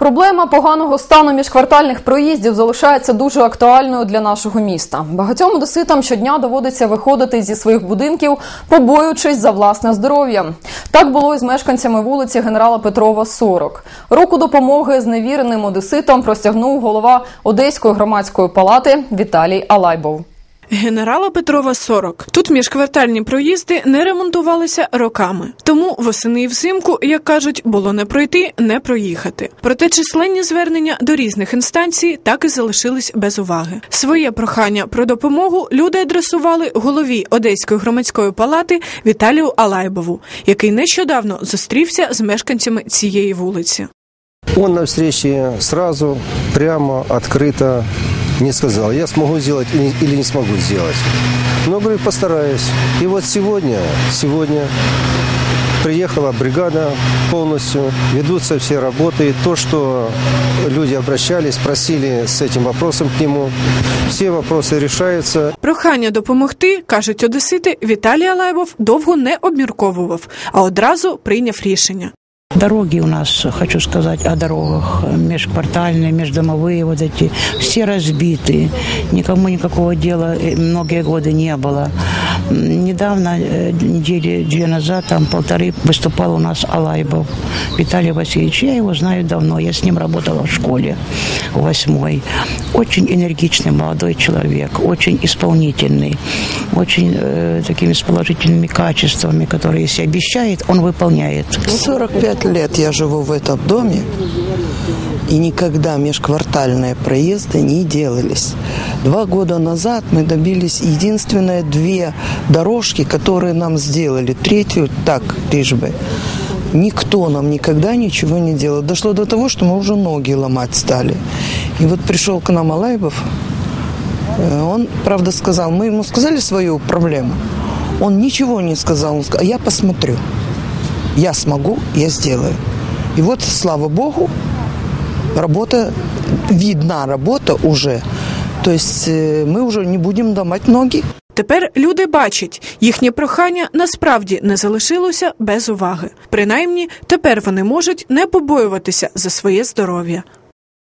Проблема поганого стану міжквартальних проїздів залишається дуже актуальною для нашого міста. Багатьом одеситам щодня доводиться виходити зі своїх будинків, побоюючись за власне здоров'я. Так було і з мешканцями вулиці генерала Петрова, 40. Руку допомоги зневіреним одеситам простягнув голова Одеської громадської палати Віталій Алайбов. Генерала Петрова 40. Тут міжквартальні проїзди не ремонтувалися роками. Тому восени і взимку, як кажуть, було не пройти, не проїхати. Проте численні звернення до різних інстанцій так і залишились без уваги. Своє прохання про допомогу люди адресували голові Одеської громадської палати Віталію Алайбову, який нещодавно зустрівся з мешканцями цієї вулиці. Он на встрече сразу, прямо, открыто не сказал, я смогу сделать или или не смогу сделать. Но, говорю, постараюсь. И вот сегодня, сегодня приехала бригада полностью, ведутся все работы. И то, что люди обращались, просили с этим вопросом к нему, все вопросы решаются. Прохання допомогти, кажуть одесити, Віталій Алайбов довго не обмірковував, а одразу прийняв рішення. Дороги у нас, хочу сказать о дорогах, межквартальные, междомовые вот эти, все разбиты. Никому никакого дела э, многие годы не было. Недавно, э, недели две назад, там полторы, выступал у нас Алайбов Виталий Васильевич. Я его знаю давно, я с ним работала в школе восьмой. Очень энергичный молодой человек, очень исполнительный, очень э, такими с положительными качествами, которые если обещает, он выполняет. 45 лет я живу в этом доме, и никогда межквартальные проезды не делались. Два года назад мы добились единственные две дорожки, которые нам сделали. Третью так, лишь бы. Никто нам никогда ничего не делал. Дошло до того, что мы уже ноги ломать стали. И вот пришел к нам Алайбов. Э, Он, правда, сказал, мы ему сказали свою проблему. Он ничего не сказал. Он сказал, я посмотрю. Я смогу, я сделаю. И вот, слава богу, работа, видна работа уже. То есть э, мы уже не будем ломать ноги. Тепер люди бачать, їхнє прохання насправді не залишилося без уваги. Принаймні, тепер вони можуть не побоюватися за своє здоров'я.